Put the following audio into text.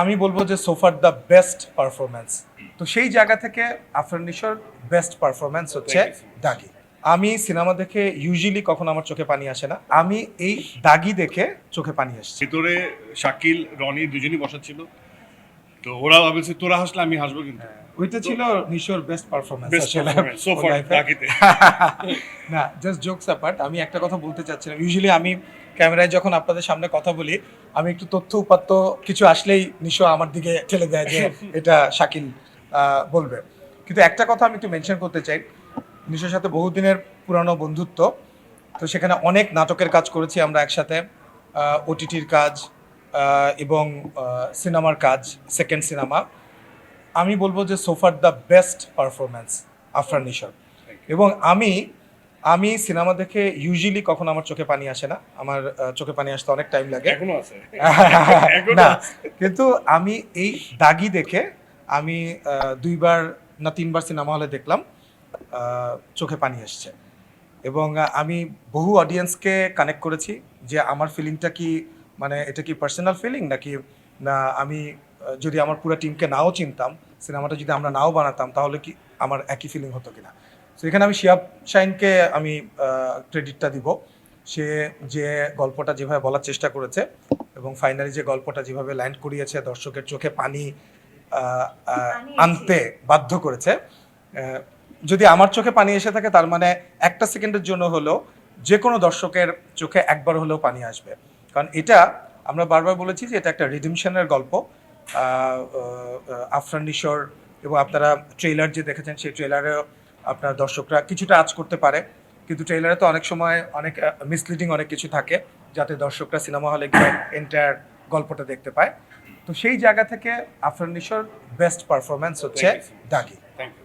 আমি বলব যে সোফার দ্য বেস্ট পারফরমেন্স তো সেই জায়গা থেকে আফরান নিশোর বেস্ট পারফরমেন্স হচ্ছে. দাগি। আমি সিনেমা দেখে ইউজুয়ালি কখনো আমার চোখে পানি আসে না। আমি এই দাগি দেখে চোখে পানি আসছে। ভিতরে শাকিল রনি দুজনই বসা ছিল তো ওরা ভাবছে তোরা হাসলে আমি হাসবো কিন্তু। ওইটা ছিল নিশোর বেস্ট পারফরমেন্স সো ফার ডাকিতে না জাস্ট জোকস অ্যাপার্ট আমি একটা কথা বলতে চাচ্ছিলাম। ইউজুয়ালি আমি ক্যামেরায় যখন আপনাদের সামনে কথা বলি আমি একটু তথ্য উপাত্ত কিছু আসলেই নিশো আমার দিকে ঠেলে দেয় যে এটা শাকিল বলবে। কিন্তু একটা কথা আমি একটু মেনশন করতে চাই। নিশোর সাথে বহুদিনের পুরানো বন্ধুত্ব তো সেখানে অনেক নাটকের কাজ করেছি আমরা একসাথে। ওটিটির কাজ এবং সিনেমার কাজ সেকেন্ড সিনেমা আমি বলব যে so far the best performance Afran নিশোর এবং আমি আমি সিনেমা দেখে ইউজুয়ালি কখনো আমার চোখে পানি আসে না। আমার চোখে পানি আসতে অনেক টাইম লাগে। এখনও আছে। না কিন্তু আমি এই দাগি দেখে আমি দুইবার না তিনবার সিনেমা হলে দেখলাম চোখে পানি আসছে। এবং আমি বহু অডিয়েন্সকে কানেক্ট করেছি যে আমার ফিলিংটা কি মানে এটা কি পার্সোনাল ফিলিং নাকি না আমি যদি আমার পুরো টিমকে নাও চিনতাম সিনেমাটা যদি আমরা নাও বানাতাম তাহলে কি আমার একই ফিলিং হতো কিনা? তো এখানে আমি শিয়াব শাইনকে আমি ক্রেডিটটা দিব। সে যে গল্পটা যেভাবে বলার চেষ্টা করেছে এবং ফাইনালি যে গল্পটা যেভাবে ল্যান্ড করিয়েছে দর্শকের চোখে পানি আনতে বাধ্য করেছে যদি আমার চোখে পানি এসে থাকে তার মানে একটা সেকেন্ডের জন্য হলেও যে কোনো দর্শকের চোখে একবার হলেও পানি আসবে। কারণ এটা আমরা বারবার বলেছি যে এটা একটা রিডিমশনের গল্প। আফরান নিশোর এবং আপনারা ট্রেলার যে দেখেছেন সেই ট্রেলারেও আপনার দর্শকরা কিছুটা আজ করতে পারে। কিন্তু ট্রেলারে তো অনেক সময় অনেক মিসলিডিং অনেক কিছু থাকে যাতে দর্শকরা সিনেমা হলে গিয়ে এন্টায়ার গল্পটা দেখতে পায়। তো সেই জায়গা থেকে আফরান নিশোর বেস্ট পারফরমেন্স হচ্ছে. দাগি। Thank you